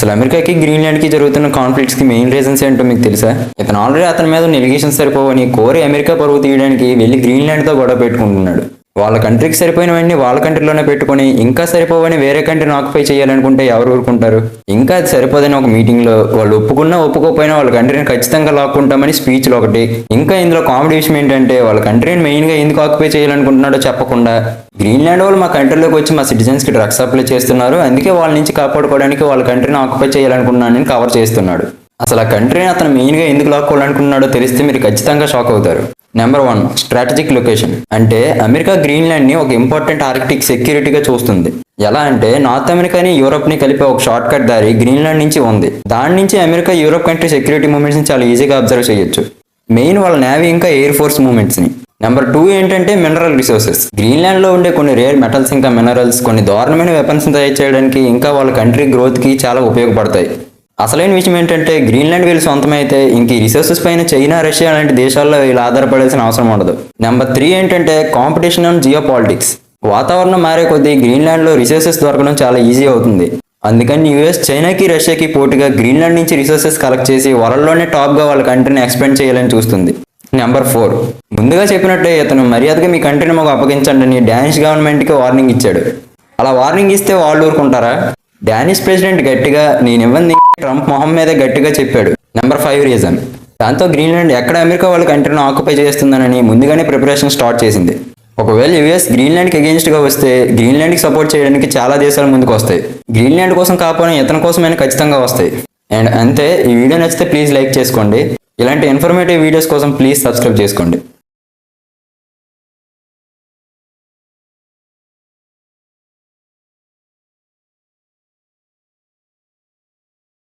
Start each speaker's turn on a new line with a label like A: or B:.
A: అసలు అమెరికాకి గ్రీన్లాండ్కి జరుగుతున్న కాన్ఫ్లిక్ట్స్కి మెయిన్ రీజన్స్ ఏంటో మీకు తెలుసా? ఇతను ఆల్రెడీ అతని మీద నెలిగేషన్ ఎలిగేషన్ సరిపోవని కోరి అమెరికా పరువు తీయడానికి వెళ్ళి గ్రీన్లాండ్తో గొడవ పెట్టుకుంటున్నాడు. వాళ్ళ కంట్రీకి సరిపోయినవన్నీ వాళ్ళ కంట్రీలోనే పెట్టుకొని ఇంకా సరిపోవని వేరే కంట్రీని ఆక్యుపై చేయాలనుకుంటే ఎవరు ఊరుకుంటారు? ఇంకా అది సరిపోదని ఒక మీటింగ్లో వాళ్ళు ఒప్పుకున్నా ఒప్పుకోకపోయినా వాళ్ళ కంట్రీని ఖచ్చితంగా లాక్కుంటామని స్పీచ్లు ఒకటి. ఇంకా ఇందులో కామెడీ విషయం ఏంటంటే వాళ్ళ కంట్రీని మెయిన్గా ఎందుకు ఆక్యుపై చేయాలనుకుంటున్నాడో చెప్పకుండా గ్రీన్లాండ్ వాళ్ళు మా కంట్రీలోకి వచ్చి మా సిటిజన్స్కి డ్రగ్స్ సప్లై చేస్తున్నారు. అందుకే వాళ్ళ నుంచి కాపాడుకోవడానికి వాళ్ళ కంట్రీని ఆక్యుపై చేయాలనుకుంటున్నానని కవర్ చేస్తున్నాడు. అసలు ఆ కంట్రీని అతను మెయిన్గా ఎందుకు లాక్కోవాలనుకున్నాడో తెలిస్తే మీరు ఖచ్చితంగా షాక్ అవుతారు. నెంబర్ వన్ స్ట్రాటజిక్ లొకేషన్ అంటే అమెరికా గ్రీన్లాండ్ని ఒక ఇంపార్టెంట్ ఆర్కిటిక్ సెక్యూరిటీగా చూస్తుంది. ఎలా అంటే నార్త్ అమెరికాని యూరోప్ని కలిపే ఒక షార్ట్ కట్ దారి గ్రీన్లాండ్ నుంచి ఉంది. దాని నుంచి అమెరికా యూరోప్ కంట్రీ సెక్యూరిటీ మూమెంట్స్ని చాలా ఈజీగా అబ్జర్వ్ చేయొచ్చు. మెయిన్ వాళ్ళ నేవీ ఇంకా ఎయిర్ ఫోర్స్ మూమెంట్స్ని నెంబర్ టూ ఏంటంటే మినరల్ రిసోర్సెస్ గ్రీన్లాండ్లో ఉండే కొన్ని రేర్ మెటల్స్ ఇంకా మినరల్స్ కొన్ని దారుణమైన వెపన్స్ తయారు చేయడానికి ఇంకా వాళ్ళ కంట్రీ గ్రోత్కి చాలా ఉపయోగపడతాయి. అసలైన విషయం ఏంటంటే గ్రీన్లాండ్ వీళ్ళు సొంతమైతే ఇంక రిసోర్సెస్ పైన చైనా రష్యా లాంటి దేశాల్లో వీళ్ళు ఆధారపడాల్సిన అవసరం ఉండదు. నెంబర్ త్రీ ఏంటంటే కాంపిటీషన్ అండ్ జియో పాలిటిక్స్ వాతావరణం మారే కొద్దీ గ్రీన్లాండ్లో రిసోర్సెస్ దొరకడం చాలా ఈజీ అవుతుంది. అందుకని యూఎస్ చైనాకి రష్యాకి పోటీగా గ్రీన్లాండ్ నుంచి రిసోర్సెస్ కలెక్ట్ చేసి వరల్డ్లోనే టాప్గా వాళ్ళ కంట్రీని ఎక్స్పెండ్ చేయాలని చూస్తుంది. Number four. ముందుగా చెప్పినట్టే ఇతను మర్యాదగా మీ కంట్రీని మాకు అప్పగించండి అని డానిష్ గవర్నమెంట్కి వార్నింగ్ ఇచ్చాడు. అలా వార్నింగ్ ఇస్తే వాళ్ళు ఊరుకుంటారా? డానిష్ ప్రెసిడెంట్ గట్టిగా నేను ట్రంప్ మొహం మీద గట్టిగా చెప్పాడు. నెంబర్ ఫైవ్ రీజన్ దాంతో గ్రీన్లాండ్ ఎక్కడ అమెరికా వాళ్ళ కంట్రీని ఆక్యుపై చేస్తుందనని ముందుగానే ప్రిపరేషన్ స్టార్ట్ చేసింది. ఒకవేళ యుఎస్ గ్రీన్లాండ్కి అగేన్స్ట్గా వస్తే గ్రీన్లాండ్కి సపోర్ట్ చేయడానికి చాలా దేశాలు ముందుకు వస్తాయి. గ్రీన్లాండ్ కోసం కాకపోయినా ఇతని కోసమైనా ఖచ్చితంగా వస్తాయి. అండ్ అంతే ఈ వీడియో నచ్చితే ప్లీజ్ లైక్ చేసుకోండి. ఇలాంటి ఇన్ఫర్మేటివ్ వీడియోస్ కోసం ప్లీజ్ సబ్స్క్రైబ్ చేసుకోండి.